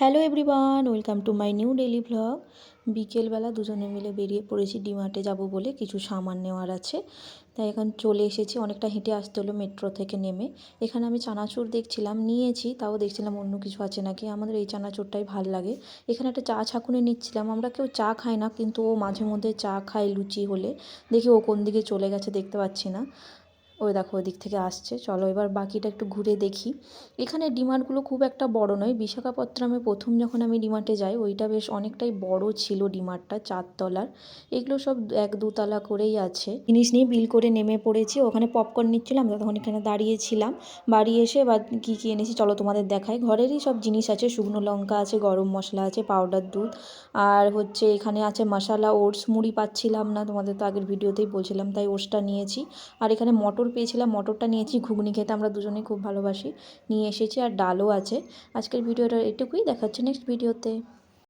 Hello everyone, welcome to my new daily vlog বিকেলবেলা দুজনে মিলে বেরিয়ে পড়েছি ডিমার্টে যাব বলে, কিছু সামান নেওয়ার আছে। তাই এখন চলে এসেছি, অনেকটা হেঁটে আসতে হলো মেট্রো থেকে নেমে। এখানে আমি চানাচুর দেখছিলাম, নিয়েছি, তাও দেখছিলাম অন্য কিছু আছে নাকি। আমাদের এই চানাচুরটাই ভালো লাগে। এখানে একটা চা ছাকুনি নিচ্ছিলাম, আমরা কেউ চা খাই না, কিন্তু ও মাঝে মধ্যে চা খায় লুচি হলে। দেখি ও কোন দিকে চলে গেছে, দেখতে পাচ্ছি না। ওই দেখো ওই দিক থেকে আসছে। চলো এবার বাকিটা একটু ঘুরে দেখি। এখানে ডিমার্টগুলো খুব একটা বড় নয়। বিশাখাপত্তনমে প্রথম যখন আমি ডিমার্টে যাই, ওইটা বেশ অনেকটাই বড় ছিল ডিমার্টটা চারতলার। এগুলো সব এক দুতলা করেই আছে। জিনিস নিয়ে বিল করে নেমে পড়েছি। ওখানে পপকর্ন নিচ্ছিলাম তখন এখানে দাঁড়িয়েছিলাম বাড়ি এসে এবার কী কী এনেছি চলো তোমাদের দেখাই। ঘরেরই সব জিনিস আছে। শুকনো লঙ্কা আছে, গরম মশলা আছে পাউডার দুধ। আর হচ্ছে এখানে আছে মশালা ওটস মুড়ি পাচ্ছিলাম না, তোমাদের তো আগের ভিডিওতেই বলছিলাম, তাই ওটসটা নিয়েছি। আর এখানে মটর পেয়েছিলাম, মটরটা নিয়েছি, ঘুগনি খেতে আমরা দুজনেই খুব ভালোবাসি, নিয়ে এসেছি আর ডালও আছে। আজকের ভিডিওটা এটুকুই, দেখাচ্ছে নেক্সট ভিডিওতে